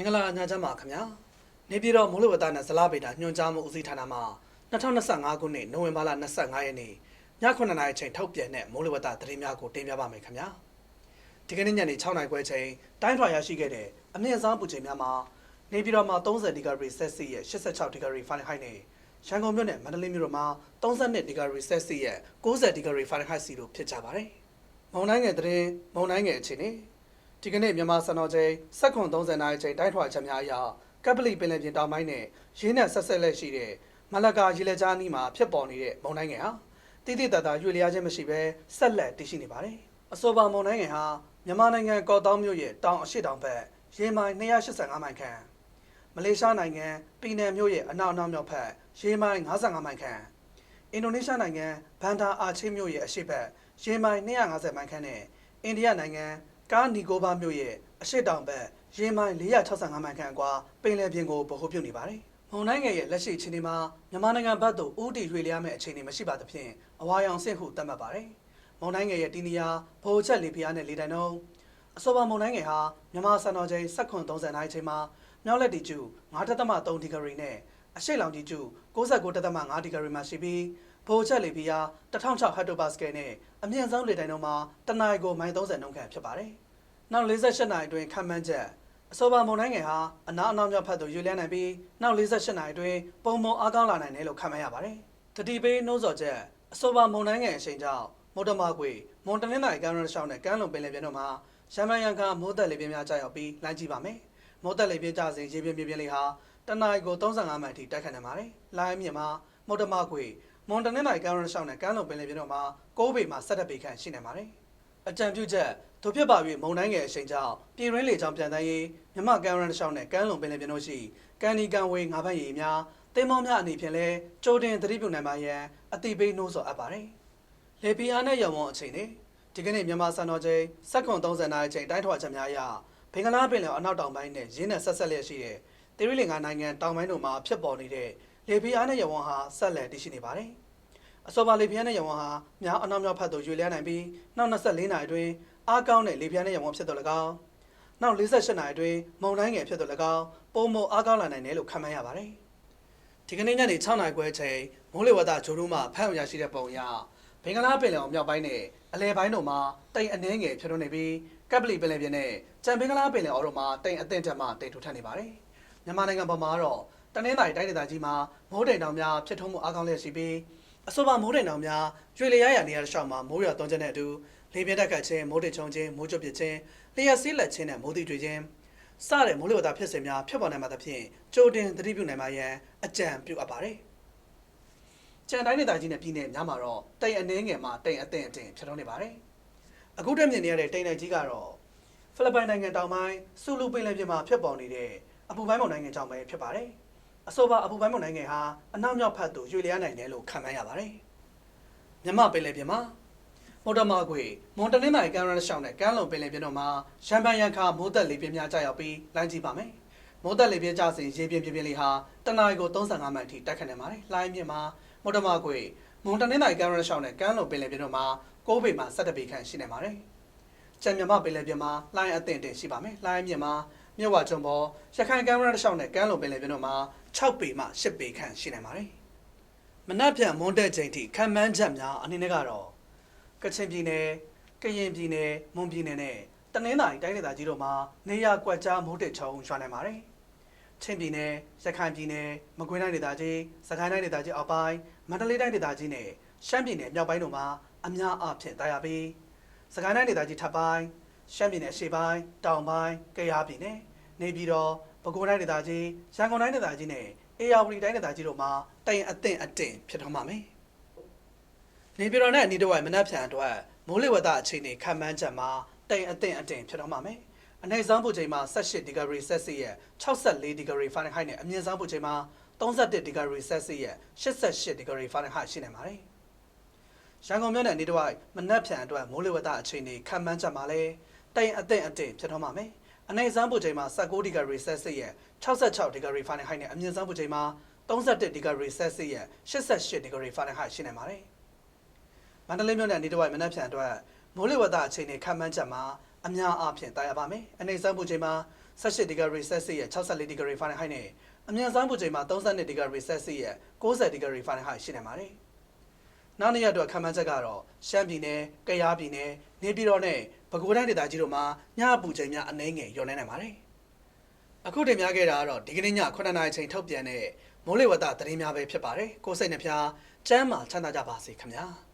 င်္ဂလာညချမ်းပါခင်ဗျာနေပြည်တော်မိုးလေဝသနဲ့ဇလားဗေဒညွှန်ကြားမှုဦးစီးဌာနမှ2025ခုနှစ်နိုဝင်ဘာလ25ရက်နေ့ည9:00နာရီချိန်ထုတ်ပြန်တဲ့မိုးလေဝသသတင်းများကိုတင်ပြပါမယ်ခင်ဗျာဒီကနေ့ညနေ6:00နာရီခွဲချိန်တိုင်းထွာရရှိခဲ့တဲ့အမြင့်ဆုံးပူချိန်များမှာနေပြည်တော်မှာ30ဒီဂရီဆယ်စီရဲ့86ဒီဂရီဖာရင်ဟိုက်နဲ့ရန်ကုန်မြို့နဲ့မန္တလေးမြို့တို့မှာ32ဒီဂရီဆယ်စီရဲ့90ဒီဂရီဖာရင်ဟိုက်စီတို့ဖြစ်ကြပါတယ်မုံတိုင်းငယ်သတင်းမုံတိုင်းငယ်အခြေအနေ ဒီကနေ့မြန်မာစံတော်ချိန်7:30နာရီချိန်တိုင်းထွာချက်များအရကပလီပင်လယ်ပြင်တောင်ပိုင်းနဲ့ရင်းနဲ့ဆက်ဆက်လက်ရှိတဲ့မလကာရေလက်ကြားနီးမှာဖြစ်ပေါ်နေတဲ့မုန်တိုင်းငယ်ဟာတိတိတတ်တာရွေလျားခြင်းမရှိဘဲဆက်လက်တည်ရှိနေပါတယ်။အဆိုပါမုန်တိုင်းငယ်ဟာမြန်မာနိုင်ငံကော့တောင်းမြို့ရဲ့တောင်အရှိတောင်ဘက်ရေမိုင်285မိုင်ခန့်မလေးရှားနိုင်ငံပီနန်မြို့ရဲ့အနောက်အနောက်မြောက်ဘက်ရေမိုင်55မိုင်ခန့်အင်ဒိုနီးရှားနိုင်ငံဘန်ဒါအာချေမြို့ရဲ့အရှေ့ဘက်ရေမိုင်250မိုင်ခန့်နဲ့အိန္ဒိယနိုင်ငံ ကာနီကိုဘာမြို့ရဲ့အရှေ့တောင်ဘက်ရေမိုင်465မိုင်ခန့်အကွာပင်လယ်ပြင်ကိုဗဟိုပြုနေပါတယ်။မုန်တိုင်းငယ်ရဲ့လက်ရှိအခြေအနေမှာမြန်မာနိုင်ငံဘက်သို့ဦးတည်ရွေ့လျားမဲ့အခြေအနေမရှိပါသဖြင့်အဝါရောင်ဆင့်ဟုသတ်မှတ်ပါတယ်။မုန်တိုင်းငယ်ရဲ့တီနီယာဗဟိုချက်လေပြင်းနဲ့လေတိုင်နှုန်းအဆိုပါမုန်တိုင်းငယ်ဟာမြန်မာစံတော်ချိန်7:30နာရီချိန်မှာမြောက်လက်တီကျူ9.3ဒီဂရီနဲ့ အရှိတ်လောင်တီကျူ69.5ဒီဂရီမှာရှိပြီးဗဟိုချက်လေပြင်း1600ဟက်တိုပါစကယ်နဲ့အမြင့်ဆုံးလေတိုင်နှုန်းမှာတနအီကိုမိုင်30နှုန်းခန့်ဖြစ်ပါတယ်။နောက်48နာရီအတွင်းခံမှန်းချက်အဆိုပါမုန်တိုင်းငယ်ဟာအနောက်အနောက်မြောက်ဘက်သို့ရွေ့လျားနိုင်ပြီးနောက်48နာရီအတွင်းပုံမအားကောင်းလာနိုင်တယ်လို့ခန့်မှန်းရပါတယ်။တတိပေးနှိုးဆော်ချက်အဆိုပါမုန်တိုင်းငယ်အချိန်ကြောင့်မော်တမာကွေမွန်တနင်္သာရီကမ်းရိုးရှောင်းနဲ့ကမ်းလွန်ပင်လယ်ပြင်တို့မှာရမန်ရန်ကမိုးသက်လေပြင်းများကြာရောက်ပြီးလမ်းကြည့်ပါမယ်။မိုးသက်လေပြင်းကြစဉ်ရေပြင်းပြင်းပြင်းလေးဟာ တနအီကို35မိုင်အထိတိုက်ခတ်နိုင်ပါတယ်။လိုင်းမြင့်မှာမော်တမာကွေမွန်တနင်္သာရီကမ်းရိုးရှောင်းနဲ့ကမ်းလွန်ပင်လယ်ပြင်တို့မှာ6ပေမှ17ပေခန့်ရှိနိုင်ပါတယ်။အကြံပြုချက်တို့ဖြစ်ပါ၍မုန်တိုင်းငယ်အချိန်ကြောင့်ပြည်ရင်းလေကြောင်ပြန်တန်းရေးမြမကန်ရန်ရှောင်းနဲ့ကမ်းလွန်ပင်လယ်ပြင်တို့ရှိကန်ဒီကန်ဝေးငါးဖက်ရည်များတင်းမောင်းများအနေဖြင့်လဲကြိုတင်သတိပြုနိုင်ပါရန်အတိပေးနှိုးဆော်အပ်ပါတယ်။လေပီအားနဲ့ရောင်ဝန်းအချိန်နဲ့ဒီကနေ့မြန်မာစံတော်ချိန်7:30နာရီချိန်တိုင်းထွာချက်များအရဘင်္ဂလားပင်လယ်အနောက်တောင်ပိုင်းနဲ့ရင်းနဲ့ဆက်ဆက်လျက်ရှိတဲ့ တိရိလင်္ကာနိုင်ငံတောင်ပိုင်းတို့မှာဖြစ်ပေါ်နေတဲ့လေပီအားနဲ့ရောင်ဝန်းဟာဆက်လက်တည်ရှိနေပါတယ်။အစောပါလေပြင်းနဲ့ရောင်ဝန်းဟာမြောက်အနောက်မြောက်ဖက်သို့ရွေ့လျားနိုင်ပြီးနောက်24နာရီအတွင်းအားကောင်းတဲ့လေပြင်းနဲ့ရောင်ဝန်းဖြစ်တော်၎င်းနောက်48နာရီအတွင်းမုန်တိုင်းငယ်ဖြစ်တော်၎င်းပုံမအားကောင်းလာနိုင်တယ်လို့ခန့်မှန်းရပါတယ်။ဒီကနေ့ညနေ6နာရီခွဲချိန်မိုးလေဝသဂျိုးတို့မှဖမ်းရရှိတဲ့ပုံအရဘင်္ဂလားပင်လယ်အော်မြောက်ပိုင်းနဲ့အလဲပိုင်းတို့မှာတိမ်အနှဲငယ်ဖြစ်ထွန်းနေပြီးကပ်ပလီပင်လယ်ပြင်နဲ့ကြံဘင်္ဂလားပင်လယ်အော်တို့မှာတိမ်အသင့်တက်မှတိမ်ထူထပ်နေပါတယ်။ မြန်မာနိုင်ငံပေါ်မှာတော့တနင်္သာရီတိုင်းဒေသကြီးမှာမိုးတိမ်တောင်များဖြစ်ထွန်းမှုအားကောင်းလျက်ရှိပြီးအဆိုပါမိုးတိမ်တောင်များကျွေလျားရနေရာတစ်လျှောက်မှာမိုးရွာသွန်းခြင်းနဲ့အတူလေပြင်းတက်ခတ်ခြင်းမိုးတိမ်ချုံခြင်းမိုးကြွပစ်ခြင်းလျှက်စီးလက်ခြင်းနဲ့မိုးတိတွေခြင်းစတဲ့မိုးလေဝသဖြစ်စဉ်များဖြစ်ပေါ်နိုင်မှာသဖြင့်ကြိုတင်သတိပြုနိုင်ပါရန်အကြံပြုအပ်ပါတယ်။ကြံတိုင်းဒေသကြီးနဲ့ပြည်နယ်များမှာတော့တိမ်အနှဲငယ်မှာတိမ်အသင့်အတင်ဖြစ်ထွန်းနေပါတယ်။အခုတက်မြင်နေရတဲ့တိမ်နယ်ကြီးကတော့ဖိလစ်ပိုင်နိုင်ငံတောင်ပိုင်းဆူလူပင်လယ်ပြင်မှာဖြစ်ပေါ်နေတဲ့ အပူပိုင်းမုန်တိုင်းငယ်ကြောင့်ပဲဖြစ်ပါတယ်။အဆိုပါအပူပိုင်းမုန်တိုင်းငယ်ဟာအနောက်မြောက်ဖက်သို့ရွေ့လျားနိုင်တယ်လို့ခန့်မှန်းရပါတယ်။မြမပင်လယ်ပြင်မှာမော်တမာခွေမွန်တနင်္သာရီကန်ရန်ရှောင်းနဲ့ကမ်းလုံပင်လယ်ပြင်တို့မှာရန်ပန်ရန်ခါမိုးသက်လေပြင်းများကြာရောက်ပြီးလိုင်းကြည့်ပါမယ်။မိုးသက်လေပြင်းကျစဉ်ရေပြင်းပြင်းပြင်းလေးဟာတနအီကို35မိုင်အထိတိုက်ခတ်နေပါတယ်။လိုင်းမြင့်မှာမော်တမာခွေမွန်တနင်္သာရီကန်ရန်ရှောင်းနဲ့ကမ်းလုံပင်လယ်ပြင်တို့မှာ6ပေမှ17ပေခန့်ရှိနေပါတယ်။ကြံမြမပင်လယ်ပြင်မှာလိုင်းအသင့်တင်ရှိပါမယ်။လိုင်းမြင့်မှာ မြဝကျုံပေါ်ရခိုင်ကမ်းရန်ရှောင်းနဲ့ကမ်းလုံပင်လယ်ပြင်တို့မှာ6ပေမှ10ပေခန့်ရှိနေပါတယ်။မနက်ဖြန်မွန်တက်ချိန်ထိခံမှန်းချက်များအနေနဲ့ကတော့ကချင်ပြည်နယ်ကရင်ပြည်နယ်မွန်ပြည်နယ်နဲ့တနင်္သာရီတိုင်းဒေသကြီးတို့မှာနေရကွက်ကြားမိုးတက်ချုံရွာနိုင်ပါတယ်။ချင်းပြည်နယ်ရခိုင်ပြည်နယ်မကွေးတိုင်းဒေသကြီးစကိုင်းတိုင်းဒေသကြီးအောက်ပိုင်းမန္တလေးတိုင်းဒေသကြီးနဲ့ရှမ်းပြည်နယ်မြောက်ပိုင်းတို့မှာအများအားဖြင့်တာယာပြီးစကိုင်းတိုင်းဒေသကြီးထပ်ပိုင်းရှမ်းပြည်နယ်အရှေ့ပိုင်းတောင်ပိုင်းကယားပြည်နယ် နေပြည်တော်ပဲခူးတိုင်းဒေသကြီးရန်ကုန်တိုင်းဒေသကြီးနဲ့အေရဝတီတိုင်းဒေသကြီးတို့မှာတိုင်အသင့်အတင့်ဖြစ်ထွန်းပါမယ်။နေပြည်တော်နဲ့အနီးတစ်ဝိုက်မနက်ဖြန်အတွက်မိုးလေဝသအခြေအနေခံမှန်းချက်မှာတိုင်အသင့်အတင့်ဖြစ်ထွန်းပါမယ်။အနေဆောင်ပူချိန်မှာ18ဒီဂရီဆက်စီရဲ့64ဒီဂရီဖာရင်ဟိုက်နဲ့အမြင့်ဆုံးပူချိန်မှာ31ဒီဂရီဆက်စီရဲ့88ဒီဂရီဖာရင်ဟိုက်ရှိနေပါတယ်။ရန်ကုန်မြို့နယ်နေတစ်ဝိုက်မနက်ဖြန်အတွက်မိုးလေဝသအခြေအနေခံမှန်းချက်မှာလဲတိုင်အသင့်အတင့်ဖြစ်ထွန်းပါမယ်။ အနေစမ်းပူချိန်မှာ19ဒီဂရီဆယ်စီရဲ့66ဒီဂရီဖာရင်ဟိုက်နဲ့အမြင့်ဆုံးပူချိန်မှာ31ဒီဂရီဆယ်စီရဲ့88ဒီဂရီဖာရင်ဟိုက်ရှိနေပါတယ်။မန္တလေးမြို့နယ်နေတစ်ဝိုက်မနက်ဖြန်အတွက်မိုးလေဝသအခြေအနေခံမှန်းချက်မှာအများအားဖြင့်တာယာပါမယ်။အနေစမ်းပူချိန်မှာ18 degree Celsius ရဲ့64 degree Fahrenheit နဲ့အမြင့်ဆုံးပူချိန်မှာ32 degree Celsius ရဲ့90 degree Fahrenheit ရှိနေပါတယ်။ နောက်နေ့ရက်အတွက်ခံမှန်းချက်ကတော့ရှမ်းပြည်နယ်၊ကယားပြည်နယ်၊နေပြည်တော်နဲ့ပဲခူးတိုင်းဒေသကြီးတို့မှာညအပူချိန်များအနည်းငယ်လျော့နေနိုင်ပါတယ်။အခုတင်ပြခဲ့တာကတော့ဒီကနေ့ည9:00နာရီချိန်ထုတ်ပြန်တဲ့မိုးလေဝသသတင်းများပဲဖြစ်ပါတယ်။ကိုယ်စိတ်နှဖျားစမ်းမှာချမ်းသာကြပါစေခင်ဗျာ။